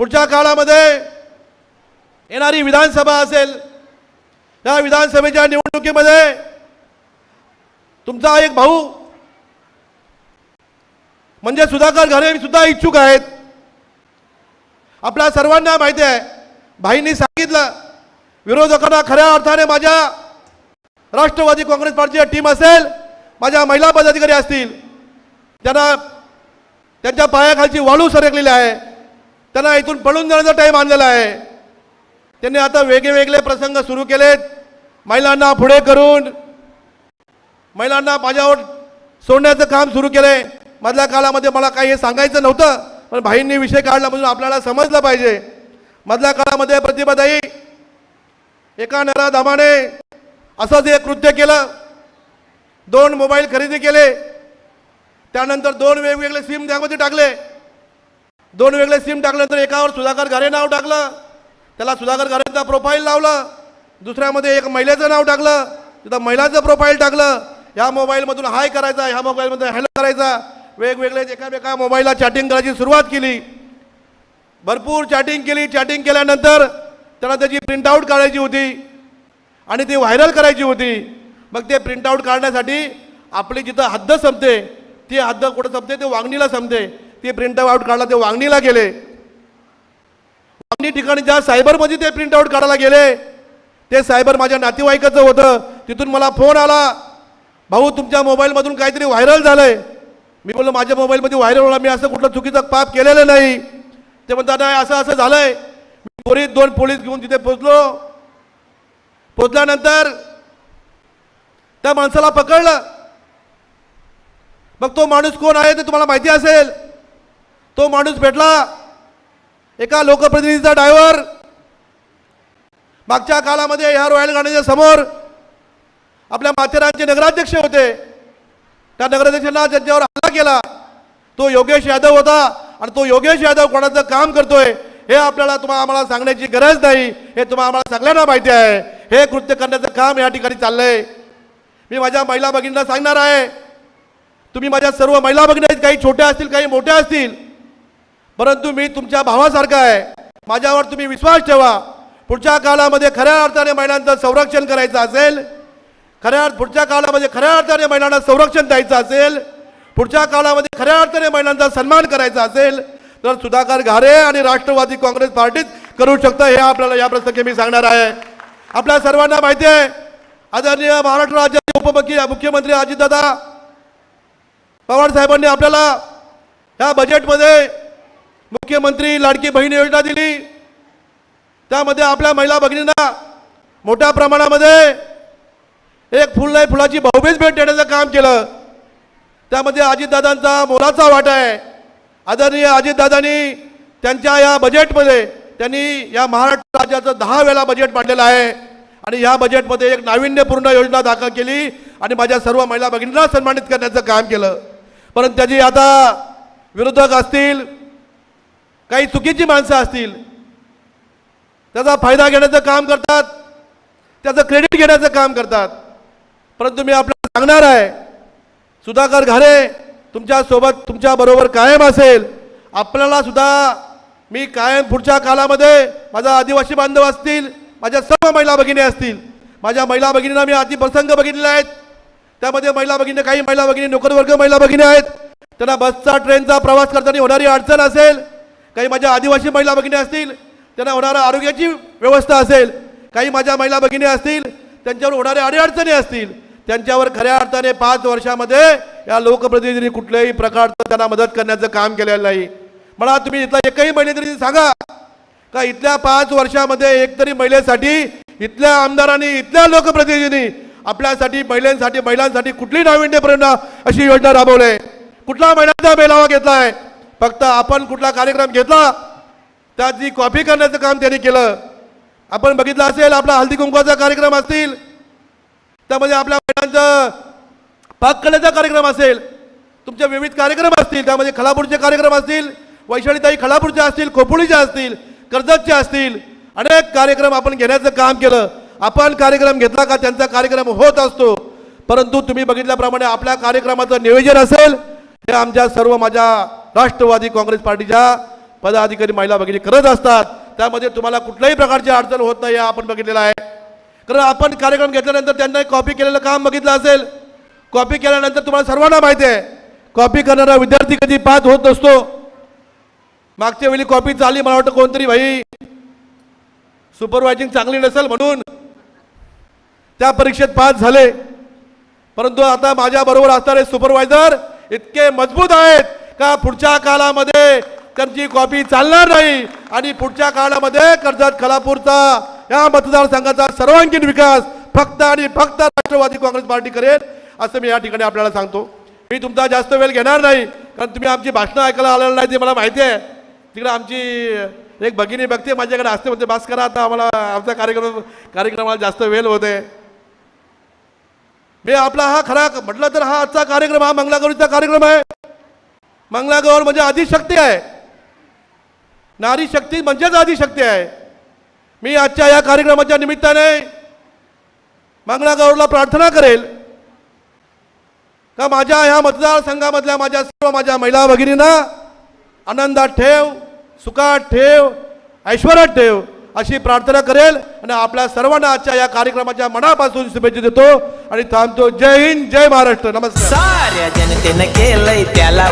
पुढच्या काळामध्ये येणारी विधानसभा असेल त्या विधानसभेच्या निवडणुकीमध्ये तुमचा एक भाऊ म्हणजे सुधाकर घरे सुद्धा इच्छुक आहेत. आपल्या सर्वांना माहिती आहे भाईंनी सांगितलं विरोधकांना खऱ्या अर्थाने माझ्या राष्ट्रवादी काँग्रेस पार्टीची टीम असेल माझ्या महिला पदाधिकारी असतील त्यांना त्यांच्या पायाखालची वाळू सरकलेली आहे. त्यांना इथून पळून जाण्याचा टाईम आणलेला आहे. त्यांनी आता वेगळे प्रसंग सुरू केलेत. महिलांना पुढे करून महिलांना माझ्यावर सोडण्याचं काम सुरू केलंय. मधल्या काळामध्ये मला काही हे सांगायचं नव्हतं पण भाईंनी विषय काढला म्हणून आपल्याला समजलं पाहिजे. मधल्या काळामध्ये प्रतिभाताई एका नराधामाने असंच एक कृत्य केलं. दोन मोबाईल खरेदी केले. त्यानंतर दोन वेगवेगळे सिम त्यामध्ये टाकले. दोन वेगळे सिम टाकल्यानंतर एकावर सुधाकर घरे नाव टाकलं. त्याला सुधाकर घरेचा प्रोफाईल लावलं. दुसऱ्यामध्ये एक महिलेचं नाव टाकलं. तिथं महिलाचं प्रोफाईल टाकलं. ह्या मोबाईलमधून हाय करायचा ह्या मोबाईलमध्ये हॅलो करायचा. वेगवेगळे एकामेका मोबाईलला चॅटिंग करायची सुरुवात केली. भरपूर चॅटिंग केली. चॅटिंग केल्यानंतर त्याला त्याची प्रिंटआउट काढायची होती. आणि ती व्हायरल करायची होती. मग ते प्रिंटआउट काढण्यासाठी आपली जिथं हद्द संपते ती हद्द कुठं संपते? ते वांगणीला संपते. ते प्रिंटआउट काढला ते वांगणीला गेले. वांगणी ठिकाणी ज्या सायबरमध्ये ते प्रिंटआउट काढायला गेले ते सायबर माझ्या नातेवाईकाचं होतं. तिथून मला फोन आला. भाऊ तुमच्या मोबाईलमधून काहीतरी व्हायरल झालंय. मी बोललो माझ्या मोबाईलमध्ये व्हायरल होणार. मी असं कुठलं चुकीचं पाप केलेलं नाही. ते म्हणतात नाही असं असं झालंय. मी त्वरित दोन पोलीस घेऊन तिथे पोचलो पोचल्यानंतर त्या माणसाला पकडलं. मग तो माणूस कोण आहे ते तुम्हाला माहिती असेल. तो माणूस भेटला. एका लोकप्रतिनिधीचा ड्रायव्हर मागच्या काळामध्ये ह्या रॉयल गार्डनच्या समोर आपल्या माथेरानचे नगराध्यक्ष होते. त्या नगराध्यक्षांना त्यांच्यावर हल्ला केला. तो योगेश यादव होता आणि तो योगेश यादव कोणाचं काम करतोय हे आपल्याला तुम्हाला आम्हाला सांगण्याची गरज नाही. हे तुम्हाला आम्हाला सगळ्यांना माहिती आहे. हे कृत्य करण्याचं काम या ठिकाणी चाललंय. मी माझ्या महिला भगिनींना सांगणार आहे. तुम्ही माझ्या सर्व महिला भगिनी आहेत काही छोट्या असतील काही मोठ्या असतील. परंतु मी तुमच्या भावासारखा आहे. माझ्यावर तुम्ही विश्वास ठेवा. पुढच्या काळामध्ये खऱ्या अर्थाने महिलांचं संरक्षण करायचं असेल खऱ्या पुढच्या काळामध्ये खऱ्या अर्थाने महिलांना संरक्षण द्यायचं असेल पुढच्या काळामध्ये खऱ्या अर्थाने महिलांचा सन्मान करायचा असेल तर सुधाकर घारे आणि राष्ट्रवादी काँग्रेस पार्टीत करू शकतं हे आपल्याला या प्रसंगी मी सांगणार आहे. आपल्या सर्वांना माहिती आहे आदरणीय महाराष्ट्र राज्याचे उपमुख्य मुख्यमंत्री अजितदादा पवार साहेबांनी आपल्याला ह्या बजेटमध्ये मुख्यमंत्री लाडकी बहीण योजना दिली. त्यामध्ये आपल्या महिला भगिनींना मोठ्या प्रमाणामध्ये एक फुल नाही फुलाची भाऊबीज भेट देण्याचं काम केलं. त्यामध्ये अजितदादांचा मोलाचा वाटा आहे. आदरणीय अजितदादांनी त्यांच्या या बजेटमध्ये त्यांनी या महाराष्ट्र राज्याचं दहा वेळा बजेट मांडलेलं आहे. आणि या बजेटमध्ये एक नाविन्यपूर्ण योजना दाखल केली आणि माझ्या सर्व महिला भगिनींना सन्मानित करण्याचं काम केलं. परंतु त्याची आता विरोधक असतील काही चुकीची माणसं असतील त्याचा फायदा घेण्याचं काम करतात त्याचं क्रेडिट घेण्याचं काम करतात. परंतु मी आपल्याला सांगणार आहे सुधाकर घारे तुमच्यासोबत तुमच्याबरोबर कायम असेल. आपल्याला सुद्धा मी कायम पुढच्या काळामध्ये माझा आदिवासी बांधव असतील माझ्या सर्व महिला भगिनी असतील. माझ्या महिला भगिनींना मी आधी प्रसंग बघितले आहेत. त्यामध्ये महिला भगिनी काही महिला भगिनी नोकरवर्ग महिला भगिनी आहेत. त्यांना बसचा ट्रेनचा प्रवास करताना होणारी अडचण असेल काही माझ्या आदिवासी महिला भगिनी असतील त्यांना होणाऱ्या आरोग्याची व्यवस्था असेल काही माझ्या महिला भगिनी असतील त्यांच्यावर होणाऱ्या अडीअडचणी असतील त्यांच्यावर खऱ्या अर्थाने पाच वर्षामध्ये या लोकप्रतिनिधींनी कुठल्याही प्रकारचं त्यांना मदत करण्याचं काम केलेलं नाही. मला तुम्ही इथला एकही महिलेतरी सांगा का इथल्या पाच वर्षामध्ये एकतरी महिलेसाठी इथल्या आमदारांनी इथल्या लोकप्रतिनिधींनी आपल्यासाठी महिलांसाठी महिलांसाठी कुठली नाविन्यपूर्ण अशी योजना राबवली कुठला महिलांचा मेळावा आहे? फक्त आपण कुठला कार्यक्रम घेतला त्याची कॉपी करण्याचं काम त्यांनी केलं. आपण बघितलं असेल आपला हल्दी कुंकवाचा कार्यक्रम असतील त्यामध्ये आपल्या महिलांचं पाककलेचा कार्यक्रम असेल तुमचे विविध कार्यक्रम असतील त्यामध्ये खलापूरचे कार्यक्रम असतील वैशालीताई खलापूरच्या असतील खोपोळीच्या असतील कर्जतच्या असतील अनेक कार्यक्रम आपण घेण्याचं काम केलं. आपण कार्यक्रम घेतला का त्यांचा कार्यक्रम होत असतो. परंतु तुम्ही बघितल्याप्रमाणे आपल्या कार्यक्रमाचं नियोजन असेल हे आमच्या सर्व माझ्या राष्ट्रवादी काँग्रेस पार्टीच्या पदाधिकारी महिला भगिनी करत असतात. त्यामध्ये तुम्हाला कुठल्याही प्रकारची अडचण होत नाही आपण बघितलेलं आहे. कारण आपण कार्यक्रम घेतल्यानंतर त्यांना कॉपी केलेलं काम बघितलं असेल. कॉपी केल्यानंतर तुम्हाला सर्वांना माहिती आहे. कॉपी करणारा विद्यार्थी कधी पास होत नसतो. मागच्या वेळी कॉपी चालली मला वाटतं कोणतरी भाई सुपरवायझिंग चांगली नसेल म्हणून. त्या परीक्षेत पास झाले. परंतु आता माझ्या बरोबर असणारे सुपरवायझर इतके मजबूत आहेत. का पुढच्या काळामध्ये त्यांची कॉपी चालणार नाही? आणि पुढच्या काळामध्ये कर्जत खलापूरचा या मतदारसंघाचा सर्वांगीण विकास फक्त आणि फक्त राष्ट्रवादी काँग्रेस पार्टी करेल असं मी या ठिकाणी आपल्याला सांगतो. मी तुमचा जास्त वेळ घेणार नाही कारण तुम्ही आमची भाषणं ऐकायला आलेलं नाही ते मला माहिती आहे. तिकडे आमची एक भगिनी बघते माझ्याकडे असते म्हणते बास करा आता आम्हाला आमचा कार्यक्रम कार्यक्रमाला जास्त वेळ होते मी आपला हा खरा म्हटलं तर हा आजचा कार्यक्रम हा मंगलागौरीचा कार्यक्रम आहे. मंगलागौर म्हणजे आदिशक्ती आहे. नारी शक्ती म्हणजेच आदिशक्ती आहे. मी आजच्या या कार्यक्रमाच्या निमित्ताने मंगलागौरला प्रार्थना करेल. का माझ्या ह्या मतदारसंघामधल्या माझ्या सर्व माझ्या महिला भगिनींना आनंदात ठेव सुखात ठेव ऐश्वर्यात ठेव अशी प्रार्थना करेल आणि आपल्या सर्वांना आजच्या या कार्यक्रमाच्या मनापासून शुभेच्छा देतो आणि थांबतो. जय हिंद जय महाराष्ट्र. नमस्कार. साऱ्या जनतेनं केलंय त्याला